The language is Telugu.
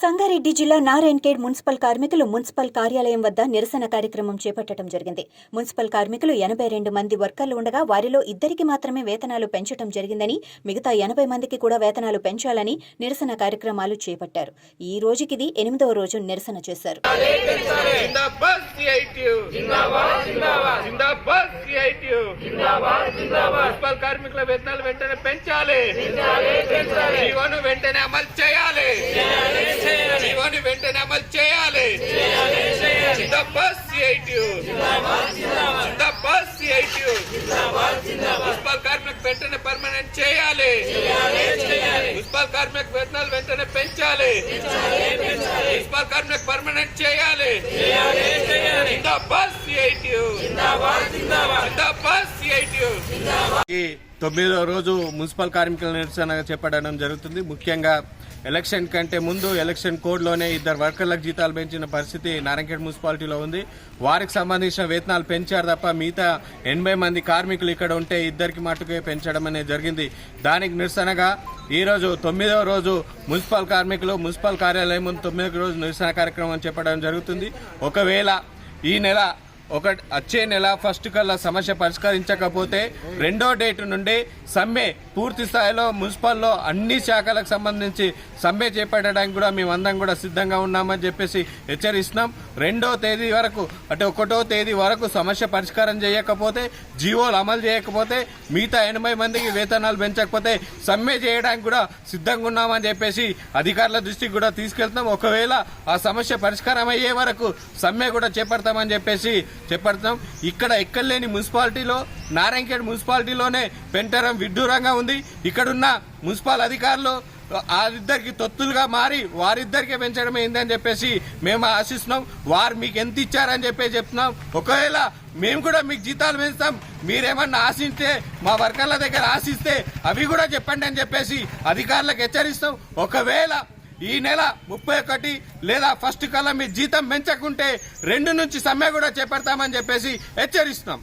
సంగారెడ్డి జిల్లా నారాయణఖేడ్ మున్సిపల్ కార్మికులు మున్సిపల్ కార్యాలయం వద్ద నిరసన కార్యక్రమం చేపట్టడం జరిగింది. మున్సిపల్ కార్మికులు ఎనభై రెండు మంది వర్కర్లు ఉండగా వారిలో ఇద్దరికి మాత్రమే వేతనాలు పెంచడం జరిగిందని మిగతా ఎనభై మందికి కూడా వేతనాలు పెంచాలని నిరసన కార్యక్రమాలు చేపట్టారు. ఈ రోజుకిది ఎనిమిదవ రోజు నిరసన చేశారు. కార్మికుల వేతనాలు వెంటనే పెంచాలి. జీవోను వెంటనే అమలు చేయాలి. జీవోను వెంటనే అమలు చేయాలి. మున్సిపల్ కార్మికులకు వెంటనే పర్మనెంట్ చేయాలి. మున్సిపల్ కార్మిక వేతనాలు వెంటనే పెంచాలి కార్మికులకు పర్మనెంట్ చేయాలి. ఈ తొమ్మిదో రోజు మున్సిపల్ కార్మికుల నిరసన చేపట్టడం జరుగుతుంది. ముఖ్యంగా ఎలక్షన్ కంటే ముందు ఎలక్షన్ కోడ్లోనే ఇద్దరు వర్కర్లకు జీతాలు పెంచిన పరిస్థితి నారాయణఖేడ్ మున్సిపాలిటీలో ఉంది. వారికి సంబంధించిన వేతనాలు పెంచారు తప్ప మిగతా ఎనభై మంది కార్మికులు ఇక్కడ ఉంటే ఇద్దరికి మట్టుకే పెంచడం అనేది జరిగింది. దానికి నిరసనగా ఈరోజు తొమ్మిదవ రోజు మున్సిపల్ కార్మికులు మున్సిపల్ కార్యాలయం ముందు తొమ్మిదవ రోజు నిరసన కార్యక్రమం చేపట్టడం జరుగుతుంది. ఒకవేళ ఈ నెల ఒక వచ్చే నెల ఫస్ట్ కల్లా సమస్య పరిష్కరించకపోతే రెండో డేట్ నుండి సమ్మె పూర్తి స్థాయిలో మున్సిపల్లో అన్ని శాఖలకు సంబంధించి సమ్మె చేపట్టడానికి కూడా మేమందరం కూడా సిద్ధంగా ఉన్నామని చెప్పేసి హెచ్చరిస్తున్నాం. రెండో తేదీ వరకు అంటే ఒకటో తేదీ వరకు సమస్య పరిష్కారం చేయకపోతే జీవోలు అమలు చేయకపోతే మిగతా ఎనభై మందికి వేతనాలు పెంచకపోతే సమ్మె చేయడానికి కూడా సిద్ధంగా ఉన్నామని చెప్పేసి అధికారుల దృష్టికి కూడా తీసుకెళ్తాం ఒకవేళ ఆ సమస్య పరిష్కారం అయ్యే వరకు సమ్మె కూడా చేపడతామని చెప్పేసి చేపడతాం ఇక్కడ ఎక్కడలేని మున్సిపాలిటీలో నారాయణఖేడ్ మున్సిపాలిటీలోనే పెంటరం విడ్డూరంగా ఉంది. ఇక్కడున్న మున్సిపల్ అధికారులు వారిద్దరికి తొత్తులుగా మారి వారిద్దరికే పెంచడం ఏందని చెప్పేసి మేము ఆశిస్తున్నాం. వారు మీకు ఎంత ఇచ్చారని చెప్పేసి చెప్తున్నాం. ఒకవేళ మేము కూడా మీకు జీతాలు పెంచుతాం. మీరేమన్నా ఆశిస్తే మా వర్కర్ల దగ్గర ఆశిస్తే అవి కూడా చెప్పండి అని చెప్పేసి అధికారులకు హెచ్చరిస్తాం. ఒకవేళ ఈ నెల ముప్పై ఒకటి లేదా ఫస్ట్ కల్లా మీ జీతం పెంచకుంటే రెండు నుంచి సమ్మె కూడా చేపడతామని చెప్పేసి హెచ్చరిస్తున్నాం.